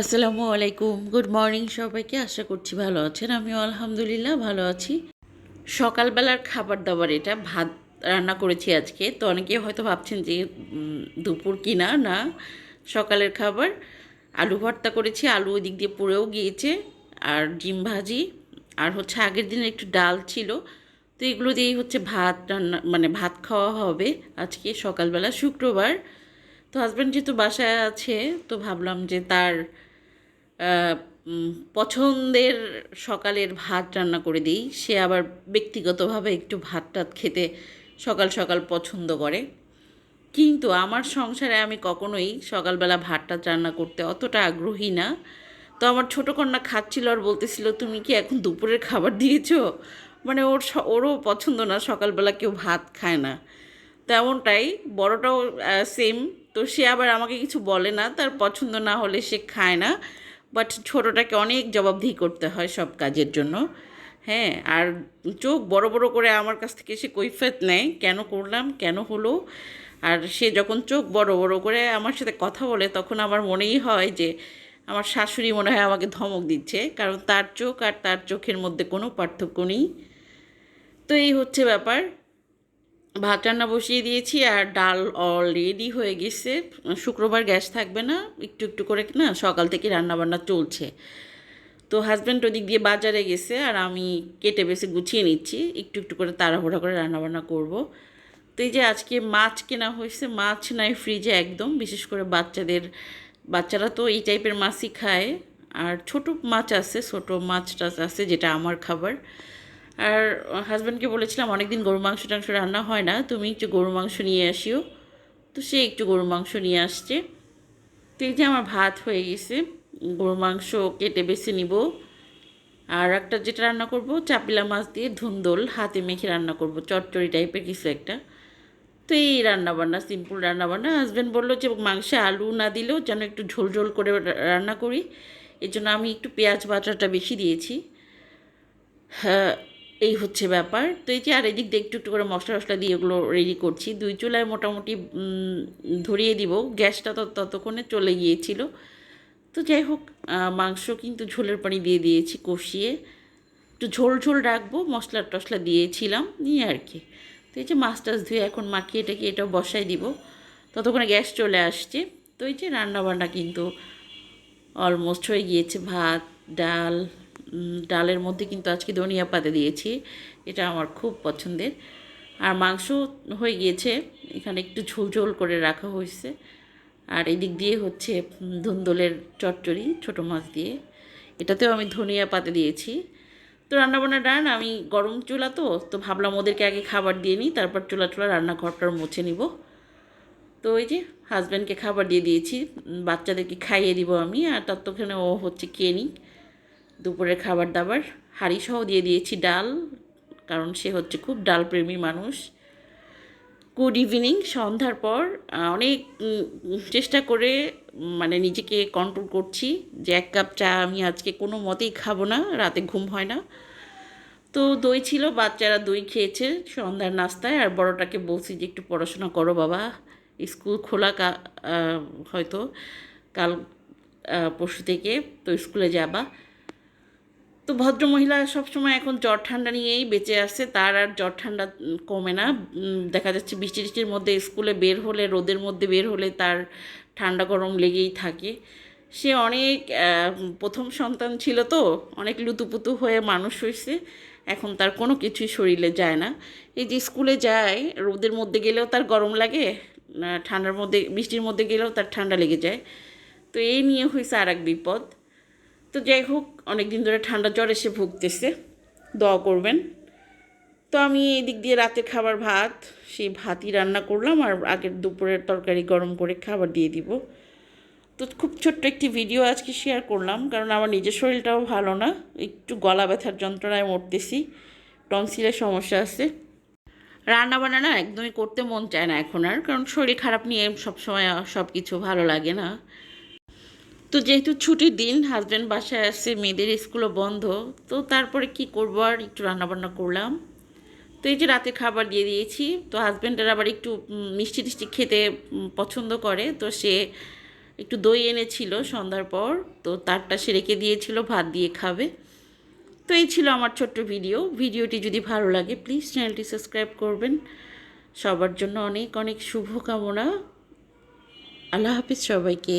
আসসালামু আলাইকুম। Good morning সবাইকে, আশা করছি ভালো আছেন। আমিও আলহামদুলিল্লাহ ভালো আছি। সকালবেলার খাবার দাবার এটা, ভাত রান্না করেছি আজকে। তো অনেকে হয়তো ভাবছেন যে দুপুর কিনা? না, সকালের খাবার। আলু ভর্তা করেছি, আলু ওই দিক দিয়ে পুড়েও গিয়েছে। আর ডিম ভাজি, আর হচ্ছে আগের দিনের একটু ডাল ছিল। তো এগুলো দিয়েই হচ্ছে ভাত রান্না মানে ভাত খাওয়া হবে আজকে সকালবেলা, শুক্রবার। তো হাজব্যান্ড যেহেতু বাসায় আছে, তো ভাবলাম যে তার পছন্দের সকালের ভাত রান্না করে দিই। সে আবার ব্যক্তিগতভাবে একটু ভাত টাত খেতে সকাল সকাল পছন্দ করে। কিন্তু আমার সংসারে আমি কখনোই সকালবেলা ভাত টাত রান্না করতে অতটা আগ্রহী না। তো আমার ছোটো কন্যা খাচ্ছিল আর বলতেছিল, তুমি কি এখন দুপুরের খাবার দিয়েছ? মানে ওর ওরও পছন্দ না, সকালবেলা কেউ ভাত খায় না। তেমনটাই বড়টাও সেম তো সে আবার আমাকে কিছু বলে না, তার পছন্দ না হলে সে খায় না। বাট ছোটোটাকে অনেক জবাবদিহি করতে হয় সব কাজের জন্য। হ্যাঁ আর চোখ বড় বড় করে আমার কাছ থেকে সে কৈফিয়ত নেয়, কেন করলাম, কেন হলো? আর সে যখন চোখ বড় বড় করে আমার সাথে কথা বলে, তখন আমার মনেই হয় যে আমার শাশুড়ি মনে হয় আমাকে ধমক দিচ্ছে, কারণ তার চোখ আর তার চোখের মধ্যে কোনো পার্থক্য নেই। তো এই হচ্ছে ব্যাপার। ভাত রান্না বসিয়ে দিয়েছি আর ডাল অলরেডি হয়ে গেছে। শুক্রবার গ্যাস থাকবে না, একটু একটু করে না, সকাল থেকে রান্না বান্না চলছে। তো হাজব্যান্ড ওদিক দিয়ে বাজারে গেছে আর আমি কেটে বেছে গুছিয়ে নিচ্ছি, একটু একটু করে তাড়াহুড়া করে রান্নাবান্না করব। তো এই যে আজকে মাছ কেনা হয়েছে, মাছ নাই ফ্রিজে একদম, বিশেষ করে বাচ্চাদের, বাচ্চারা তো এই টাইপের মাছই খায়। আর ছোট মাছ আছে, ছোট মাছ টাছ আছে, যেটা আমার খাবার। আর হাজব্যান্ডকে বলেছিলাম, অনেকদিন গরু মাংস টাংস রান্না হয় না, তুমি একটু গরু মাংস নিয়ে আসিও। তো সে একটু গরু মাংস নিয়ে আসছে। তো এই যে আমার ভাত হয়ে গেছে গরু মাংস কেটে বেছে নিব। আর একটা যেটা রান্না করব, চাপিলা মাছ দিয়ে ধুন্দল, হাতে মেখে রান্না করব, চটচড়ি টাইপের কিছু একটা। তো এই রান্নাবান্না সিম্পল রান্নাবান্না। হাজব্যান্ড বলল যে, মাংসে আলু না দিলেও যেন একটু ঝোল ঝোল করে রান্না করি। এর জন্য আমি একটু পেঁয়াজ বাটাটা বেশি দিয়েছি। হ্যাঁ এই হচ্ছে ব্যাপার। তো এই যে আর এদিক দিয়ে একটু একটু করে মশলা টশলা দিয়ে এগুলো রেডি করছি। দুই চুলায় মোটামুটি ধরিয়ে দিব। গ্যাসটা তো ততক্ষণে চলে গিয়েছিল। তো যাই হোক মাংস কিন্তু ঝোলের পানি দিয়ে দিয়েছি কষিয়ে। একটু ঝোল ঝোল রাখব, মশলা টশলা দিয়েছিলাম, নিয়ে আর কি। তো এই যে মাছ টাছ ধুয়ে এখন মাখিয়ে টাকে এটাও বসাই দিব। ততক্ষণে গ্যাস চলে আসছে। তো এই যে রান্না বান্না কিন্তু অলমোস্ট হয়ে গিয়েছে। ভাত, ডাল ডালের মধ্যে কিন্তু আজকে ধনিয়া পাতা দিয়েছি। এটা আমার খুব পছন্দের। আর মাংস হয়ে গিয়েছে, এখানে একটু ঝোল ঝোল করে রাখা হয়েছে। আর এদিক দিয়ে হচ্ছে ধুন্দলের চচ্চড়ি, ছোটো মাছ দিয়ে। এটাতেও আমি ধনিয়া পাতা দিয়েছি। তো রান্নাবান্না ডান, আমি গরম চুলা তো তো ভাবলাম ওদেরকে আগে খাবার দিয়ে নিই, তারপর চুলা চুলা রান্নাঘরটার মুছে নিব। তো ওই যে হাজব্যান্ডকে খাবার দিয়ে দিয়েছি বাচ্চাদেরকে খাইয়ে দিব আমি, আর ততক্ষণে ও হচ্ছে খেয়ে নিক। দুপুরের খাবার দাবার হাঁড়ি সহ দিয়ে দিয়েছি ডাল, কারণ সে হচ্ছে খুব ডাল প্রেমী মানুষ। গুড ইভিনিং সন্ধ্যার পর অনেক চেষ্টা করে মানে নিজেকে কন্ট্রোল করছি যে এক কাপ চা আমি আজকে কোনো মতেই খাব না, রাতে ঘুম হয় না। তো দই ছিল, বাচ্চারা দই খেয়েছে সন্ধ্যার নাস্তায়, আর বড়টাকে বলছি যে একটু পড়াশোনা করো বাবা, স্কুল খোলা হয়তো কাল পরশু থেকে, তো স্কুলে যাবা। তো ভদ্রমহিলা সবসময় এখন জ্বর ঠান্ডা নিয়েই বেঁচে আসছে তার আর জ্বর ঠান্ডা কমে না। দেখা যাচ্ছে বৃষ্টি টিষ্টির মধ্যে স্কুলে বের হলে, রোদের মধ্যে বের হলে তার ঠান্ডা গরম লেগেই থাকে। সে অনেক প্রথম সন্তান ছিল তো, অনেক লুতুপুতু হয়ে মানুষ হয়েছে এখন তার কোনো কিছুই শরীরে যায় না। এই যে স্কুলে যায়, রোদের মধ্যে গেলেও তার গরম লাগে ঠান্ডার মধ্যে, বৃষ্টির মধ্যে গেলেও তার ঠান্ডা লেগে যায়। তো এই নিয়ে হয়েছে আর এক বিপদ। তো যাই হোক অনেক দিন ধরে ঠান্ডা জ্বর এসে ভুগতেছে। দোয়া করবেন। তো আমি এই দিক দিয়ে রাতের খাবার ভাত, সেই ভাতই রান্না করলাম আর আগের দুপুরের তরকারি গরম করে খাবার দিয়ে দিব। তো খুব ছোট্ট একটি ভিডিও আজকে শেয়ার করলাম, কারণ আমার নিজের শরীরটাও ভালো না। একটু গলা ব্যথার যন্ত্রণায় মরতেছি, টনসিলের সমস্যা আছে। রান্না বান্না না একদমই করতে মন চায় না এখন আর, কারণ শরীর খারাপ নিয়ে সবসময় সব কিছু ভালো লাগে না। তো যেহেতু ছুটির দিন হাজব্যান্ড বাসায় আসছে মেয়েদের স্কুলও বন্ধ, তো তারপরে কি করব আর একটু রান্নাবান্না করলাম। তো এই যে রাতে খাবার দিয়ে দিয়েছি, তো হাজব্যান্ডের আবার একটু মিষ্টি টিষ্টি খেতে পছন্দ করে, তো সে একটু দই এনেছিল সন্ধ্যার পর, তো তারটা সে রেখে দিয়েছিল, ভাত দিয়ে খাবে। তো এই ছিল আমার ছোট্ট ভিডিও ভিডিওটি যদি ভালো লাগে প্লিজ চ্যানেলটি সাবস্ক্রাইব করবেন। সবার জন্য অনেক অনেক শুভকামনা। আল্লাহ হাফিজ সবাইকে।